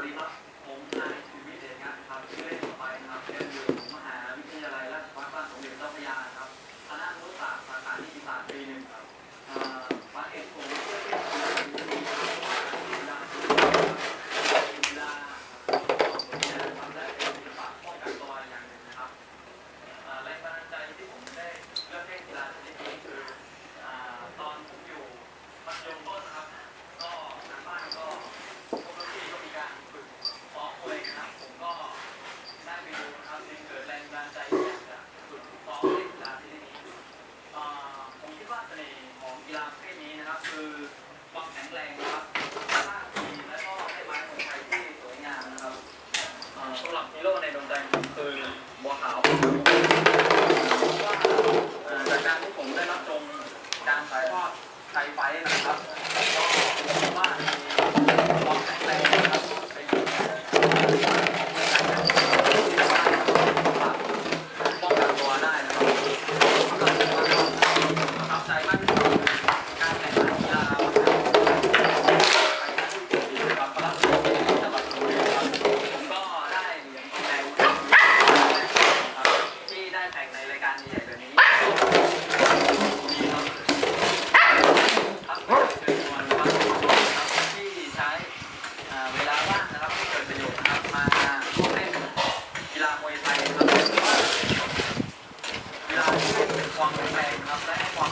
降ります。 กีฬาประเภทนี้นะครับ คือความแข็งแรงนะครับท่าทีและก็ให้ไม้ของไทยที่สวยงามนะครับสำหรับฮีโร่ในดวงใจคือ บัวขาวว่าจากการที่ผมได้รับชมการถ่ายทอดไทยไฟนะครับก็ว่ามี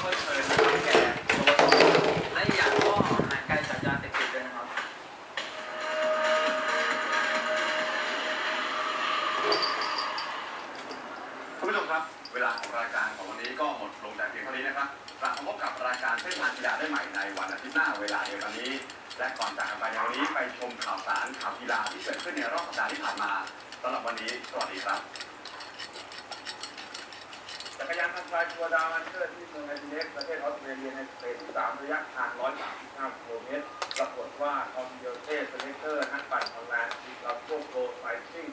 ครัผู้ชมครับ เวลาของรายการของวันนี้ก็หมดลงแต่พียนะครับกลับมาพบกับรายการเส้นทางกีฬาได้ใหม่ในวันอาทิตย์หน้าเวลาเดียวกันนี้ และก่อนจากกันไปวันนี้ไปชมข่าวสารข่าวกีฬาที่เกิดขึ้นในรอบสัปดาห์ที่ผ่านมาสำหรับวันนี้สวัสดีครับ จักรยานทางไกลทัวร์ดาวมันเตอร์ที่เมืองไอซิเนสประเทศออสเตรเลียในสเตจที่สามระยะทาง 135กิโลเมตรปรากฏว่าทอมเดียเต้สเลเตอร์นักปั่นฮอลแลนด์ที่เราโกโกไซซิ่ง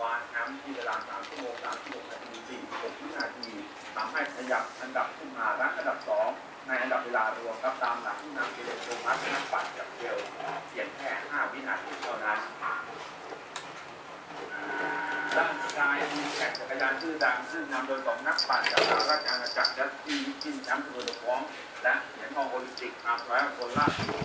วานแอมป์ที่เวลา3ชั่วโมง3ชั่วโมงนาที46วินาทีทำให้ขยับอันดับขึ้นมารั้งอันดับ 2 ในอันดับเวลารวมครับตามหลังที่นำเกเรโทมัสนักปั่นจากเกลเพียงแค่ 5 วินาทีเท่านั้น ด้านสกายมีแข่งจักรยานชื่อดังซึ่งนำโดยสองนักปั่นจากสหรัฐอาณาจักรและทีมชิงแชมป์ทัวร์ดอะฟองและเหรียญทองโอลิมปิกมาแล้วคนล่าสุด